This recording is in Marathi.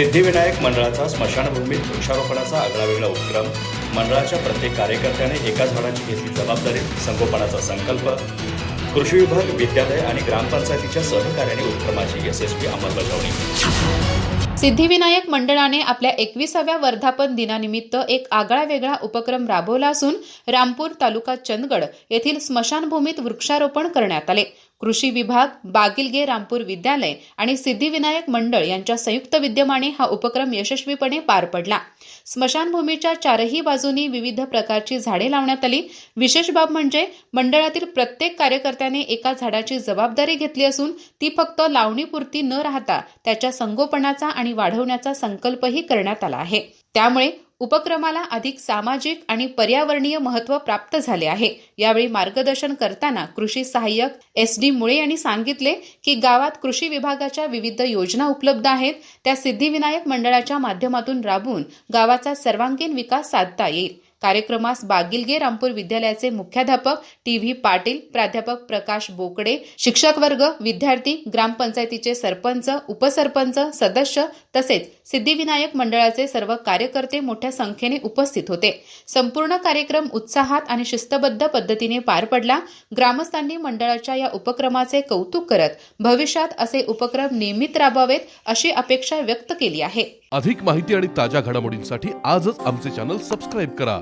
सिद्धिविनायक मंडळाचा स्मशानभूमीत वृक्षारोपणाचा आगळावेगळा उपक्रम मंडळाच्या प्रत्येक कार्यकर्त्याने एका झाडाची घेतली जबाबदारी संगोपनाचा संकल्प कृषी विभाग विद्यालय आणि ग्रामपंचायतीच्या सहकार्याने उपक्रमाची यशस्वी अंमलबजावणी. सिद्धिविनायक मंडळाने आपल्या एकविसाव्या वर्धापन दिनानिमित्त एक आगळा वेगळा उपक्रम राबवला असून रामपूर तालुका चंदगड येथील स्मशानभूमीत वृक्षारोपण करण्यात आले. कृषी विभाग बागिलगे रामपूर विद्यालय आणि सिद्धिविनायक मंडळ यांच्या संयुक्त विद्यमाने हा उपक्रम यशस्वीपणे पार पडला. स्मशानभूमीच्या चारही बाजूनी विविध प्रकारची झाडे लावण्यात आली. विशेष बाब म्हणजे मंडळातील प्रत्येक कार्यकर्त्याने एका झाडाची जबाबदारी घेतली असून ती फक्त लावणीपुरती न राहता त्याच्या संगोपनाचा आणि वाढवण्याचा संकल्पही करण्यात आला आहे. त्यामुळे उपक्रमाला अधिक सामाजिक आणि पर्यावरणीय महत्त्व प्राप्त झाले आहे. यावेळी मार्गदर्शन करताना कृषी सहाय्यक एस डी मुळे यांनी सांगितले की गावात कृषी विभागाच्या विविध योजना उपलब्ध आहेत. त्या सिद्धिविनायक मंडळाच्या माध्यमातून राबवून गावाचा सर्वांगीण विकास साधता येईल. कार्यक्रमास बागिलगे रामपूर विद्यालयाचे मुख्याध्यापक टी व्ही पाटील प्राध्यापक प्रकाश बोकडे शिक्षक वर्ग विद्यार्थी ग्रामपंचायतीचे सरपंच उपसरपंच सदस्य तसेच सिद्धिविनायक मंडळाचे सर्व कार्यकर्ते मोठ्या संख्येने उपस्थित होते. संपूर्ण कार्यक्रम उत्साहात आणि शिस्तबद्ध पद्धतीने पार पडला. ग्रामस्थांनी मंडळाच्या या उपक्रमाचे कौतुक करत भविष्यात असे उपक्रम नियमित राबवावेत अशी अपेक्षा व्यक्त केली आहे. अधिक माहिती आणि ताज्या घडामोडींसाठी आजच आमचे चॅनल सबस्क्राईब करा.